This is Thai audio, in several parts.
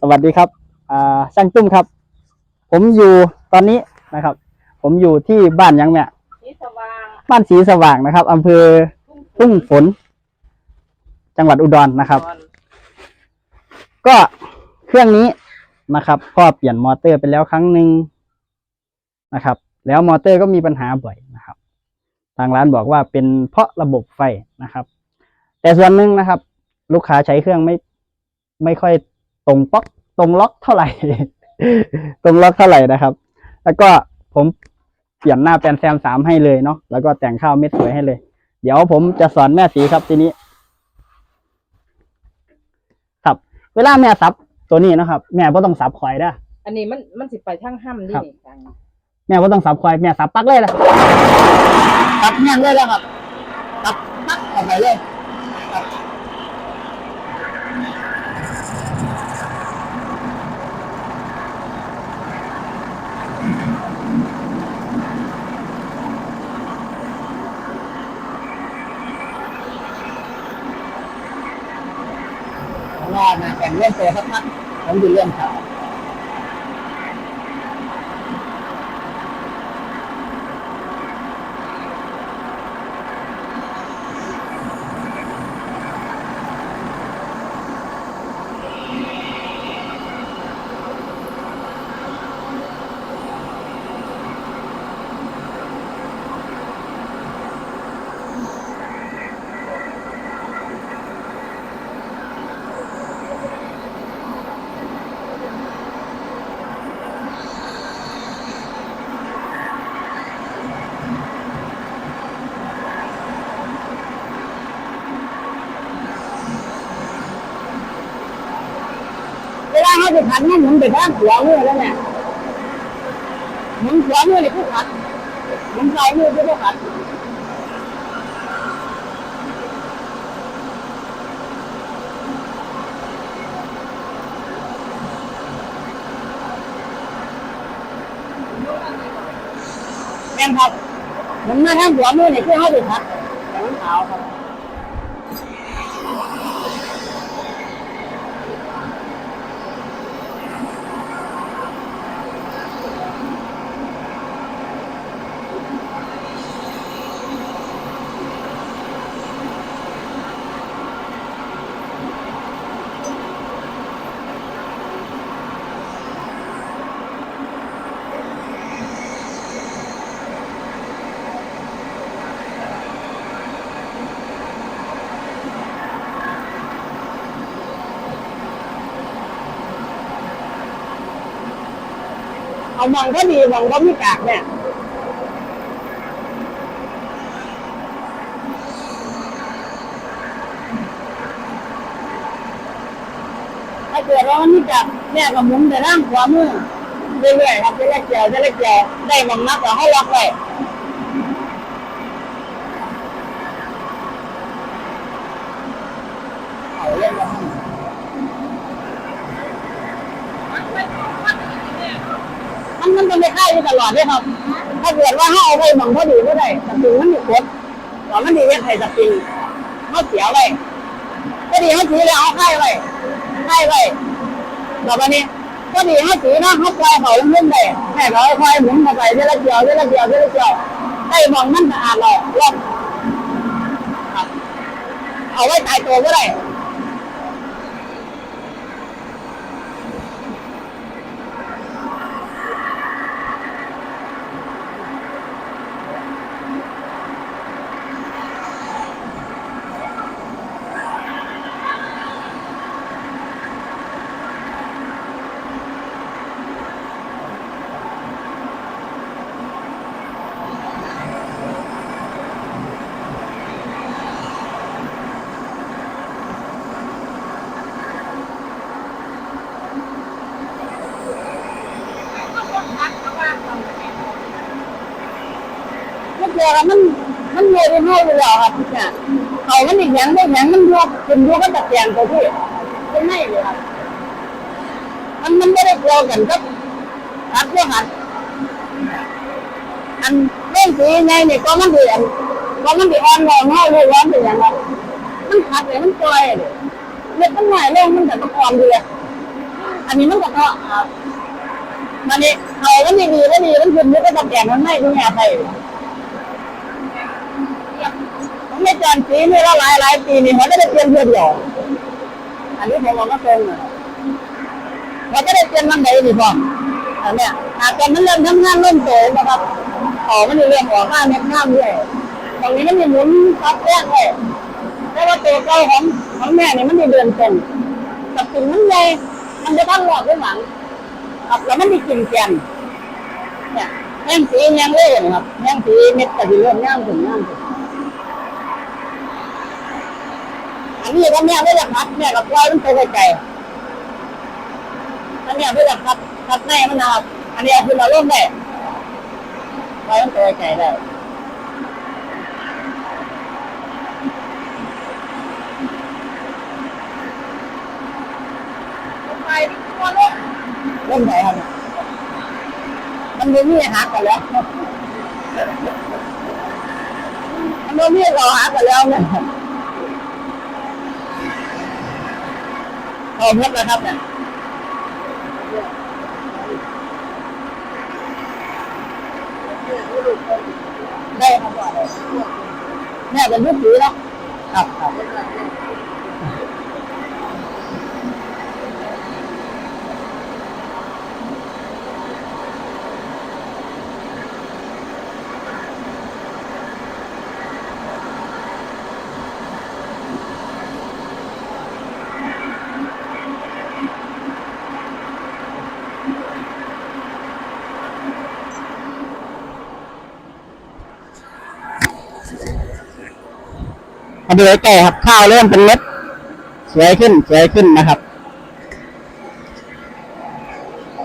สวัสดีครับอ่าช่างตุ้มครับ ผมอยู่ตอนนี้นะครับ ผมอยู่ที่บ้านยังแม่สีสว่างบ้านสีสว่างนะครับอำเภอทุ่งฝน จังหวัดอุดรนะครับก่อนก็เครื่องนี้นะครับพ่อเปลี่ยนมอเตอร์ไปแล้วครั้งหนึ่งนะครับ แล้วมอเตอร์ก็มีปัญหาบ่อยนะครับ ทางร้านบอกว่าเป็นเพราะระบบไฟนะครับ แต่ส่วนหนึ่งนะครับ ลูกค้าใช้เครื่องไม่ไม่ค่อย ตรงป๊อกตรงล็อกเท่าไหร่ ตรงล็อกเท่าไหร่นะครับ แล้วก็ผมเปลี่ยนหน้าแปลนแซมสามให้เลยเนาะแล้วก็แต่งข้าวเม็ดสวยให้เลย เดี๋ยวผมจะสอนแม่สีครับทีนี้ครับ เวลาแม่ซับตัวนี้นะครับ แม่ก็ต้องซับควายได้ออันนี้มันมันสิไปทางห้ำดิครับนี่ทางแม่ก็ต้องซับควายแม่ซับปักเลยละซับแม่งเลยแล้วครับซับปักออกไปเลย รอนะแข่งเล่นตัวสักพักผมดูเลื่อนครับ ขันมันมุนไปด้านขวามือแล้วเนี่ยมุนขวามือนี่ผู้ขัดหมุนซ้ายมือผู้ขัดแม่นครับมุนมาทางขวามือนี่คือเขาจะขัดแต่มันขาวครับ เอามองก็ดีมองก็ไม่กากเนี่ยถ้าเกิดว่ามันไม่กากแม่ก็หมุนแต่ร่างขวามือเรื่อยๆครับจะเล็กเจียวจะเล็กเจียวได้มองนักแต่ให้ล็อกไว้เอาเล่นแล้วมันมันเป็นไปค่าย อยู่ตลอดเลยครับ ถ้าเกิดว่าเขาเอาไปมองพอดีก็ได้สปริงมันอยู่ครบตอนมันดีเว็บไทยสปริงเขาเสียไว้ก็ดีเขาถือแล้วเอาค่ายไว้ค่ายไว้ต่อไปนี้ก็ดีเขาถือนะเขาปล่อยเขาเล่นได้แม่เขาคอยหมุนมาใส่เรื่อยๆเดียวเรื่อยๆเดียวเรื่อยๆเดียวให้มองมันสะอาดเลยรอบครับเอาไว้ตายตัวก็ได้ มันเจอกันมันมันเลยไปให้เลยเหรอครับเนี่ยเขามันอีกอย่างได้อย่างมันรวบเป็นรวบก็ตะแกงตัวที่เป็นไม่เลยครับมันมันไม่ได้เกี่ยวกันครับครับเรื่องหันอันเรื่องสีไงเนี่ยก็มันเดือดก็มันเดือดอ่อนงอง่ายเลยร้อนเป็นอย่างไรมันขัดเลยมันปล่อยเลยเล็กมันหน่อยลงมันแต่มันอ่อนเลยอันนี้มันก็เพาะมันนี่เขามันดีดีแล้วดีมันคือมันก็ตะแกงมันไม่ดูแง่ไปมัน ไม่จอนสีไม่ละหลายหลายปีนี่เขาจะได้เปลี่ยนเพื่อเดียวอันนี้ผมมองก็ตรงนะเขาจะได้เปลี่ยนมันใดดีพออันเนี้ยหากแต่มันเริ่มทำงานเริ่มโตนะครับออกมันเริ่มออกมาเม็ดข้ามด้วยตรงนี้มันมีหมุนซับแรกเลยแต่ว่าตัวเก่าของของแม่เนี่ยมันมีเดินตรงกับสิ่งมันใหญ่มันจะทั้งหลอดด้วยหลังครับแล้วมันมีกลิ่นแกนเนี่ยแห้งสีแห้งเลยนะครับแห้งสีเม็ดกระดิ่งเริ่มย่างถึงย่างถึง นนี้ก็แม่ไม่อยากพัดแม่กับปล่อยมันไปไกลๆอันนี้ไม่อยากพัดพัดแม่มันนะครับอันนี้คือเราล่มได้ปล่อยมันไปไกลได้เล่นไหนครับเนี่ยมันไม่มีหักกันแล้วมันไม่มีเราหักกันแล้วเนี่ย เอาหมดแล้วครับเนี่ยได้ครับแม่เป็นลูกผีเนาะครับครับ มาดูใกล้ๆครับ ข้าวเริ่มเป็นเม็ดสวยขึ้นสวยขึ้นนะครับ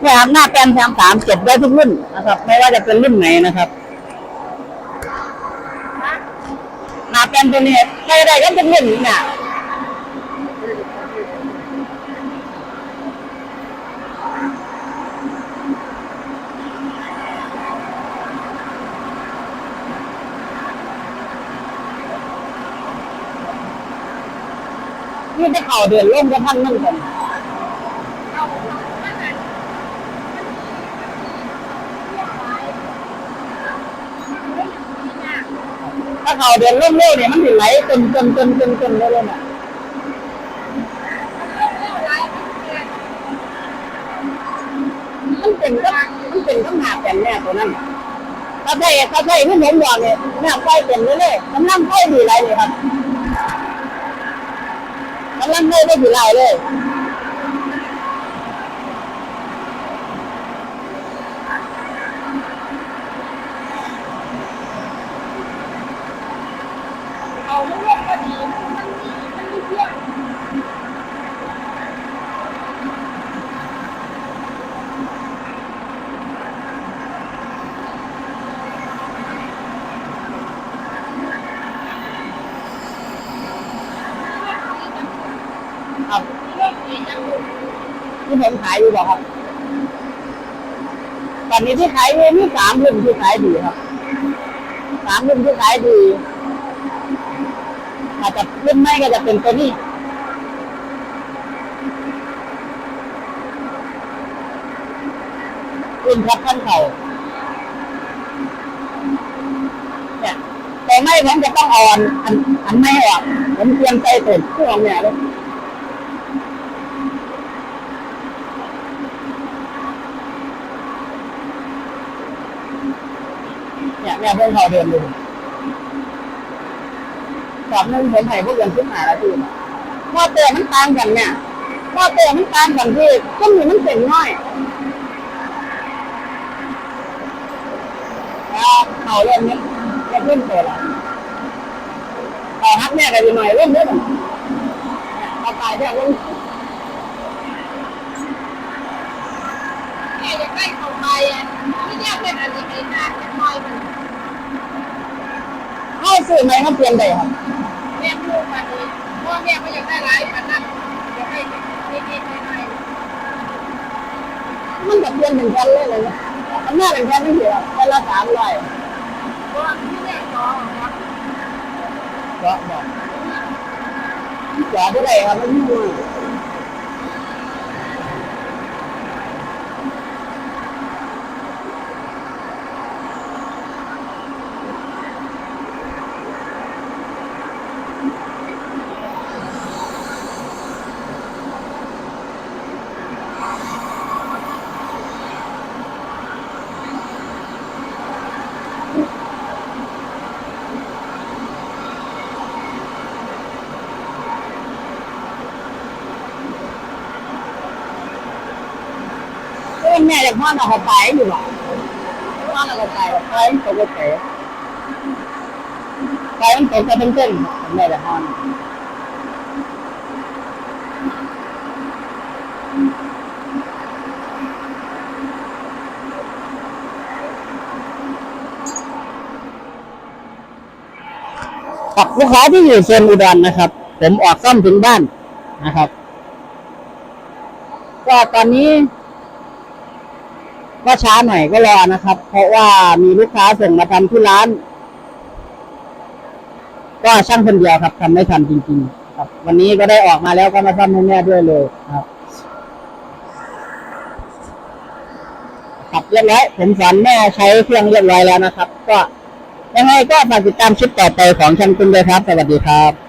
เนี่ยครับหน้าแปลนแซมสามเก็บได้ทุกรุ่นนะครับ ไม่ว่าจะเป็นรุ่นไหนนะครับหน้าแปลนตัวนี้ใครได้ก็เป็นรุ่นนี้เนี่ย นี่ได้ข่าวเดือนร่มก็ท่านนั่นกันถ้าข่าวเดือนร่มเร็วเนี่ยมันถึงไหลจนจนจนจนจนเลยเลยน่ะมันเป็นก็มันเป็นก็หนาแผ่นแน่ตัวนั้นถ้าใช่ถ้าใช่ที่ผมบอกเนี่ยแม่ไฟเป็นเลยเลยมันนั่งไฟดีไรเลยครับ มันลั่นไม่ได้กี่ลายเลย เอามันเรียกก็ดีมันมีมันมีเพียง ครับ เรื่องสีจังหวะ ที่ผมขายอยู่บอครับ ตอนนี้ที่ขายมีมีสามรุ่นที่ขายดีครับสามรุ่นที่ขายดีอาจจะรุ่นไม่ก็จะเป็นตัวนี้รุ่นพับขั้นเข่าเนี่ยแต่ไม่ผมจะต้องอาอันอันอันไม่ออกผมเตรียมใจเสร็จเครื่องเนี่ยเลย เนี่ยเนี่ยเพื่อนเขาเดินดูสอบนึงผมให้พวกเรียนขึ้นมาแล้วทีมอเตอร์มันตางกันเนี่ยมอเตอร์มันตางกันที่ต้นนี้มันเป็นน้อยเขาเริ่มเนี่ยเนี่ยเริ่มโตแล้วขาฮักแม่กันหน่อยเริ่มเริ่มเขาตายแค่เริ่มแม่อยากได้เขาไปอะที่เนี่ยเป็นอันนี้ไม่นานจะน้อยมัน เข้าสื่อไหมเขาเปลี่ยนได้ครับแม่ลูกมันนี้พ่อแม่ก็อยากได้หลายปันนั้นอยากได้นิดๆหน่อยมันกับเปลี่ยนเป็นแผ่นเลยเลยนะอันหน้าเป็นแผ่นไม่เสียแผ่นละสามร้อยเพราะว่าที่เนี่ยจอครับก็บอกจอดได้ครับไม่มี แม่จากพ่อหนอกไปอยู่หรอพ่อหนอกไปไปตกไปไปมันตกจะเป็นเส้นแม่จากพ่อกับลูกค้าที่อยู่โซนอุดรนะครับ ผมออกซ่อมถึงบ้านนะครับ ก็ตอนนี้ ก็ช้าหน่อยก็รอนะครับ เพราะว่ามีลูกค้าส่งมาทำที่ร้าน ก็ช่างคนเดียวครับทำไม่ทันจริง ๆ ครับ วันนี้ก็ได้ออกมาแล้วก็มาซ่อมให้แม่ด้วยเลยครับครับเรียบร้อยผมสอนแม่ใช้เครื่องเรียบร้อยแล้วนะครับ ก็ยังไงก็ฝากติดตามคลิปต่อไปของช่างตุ้มด้วยครับ สวัสดีครับ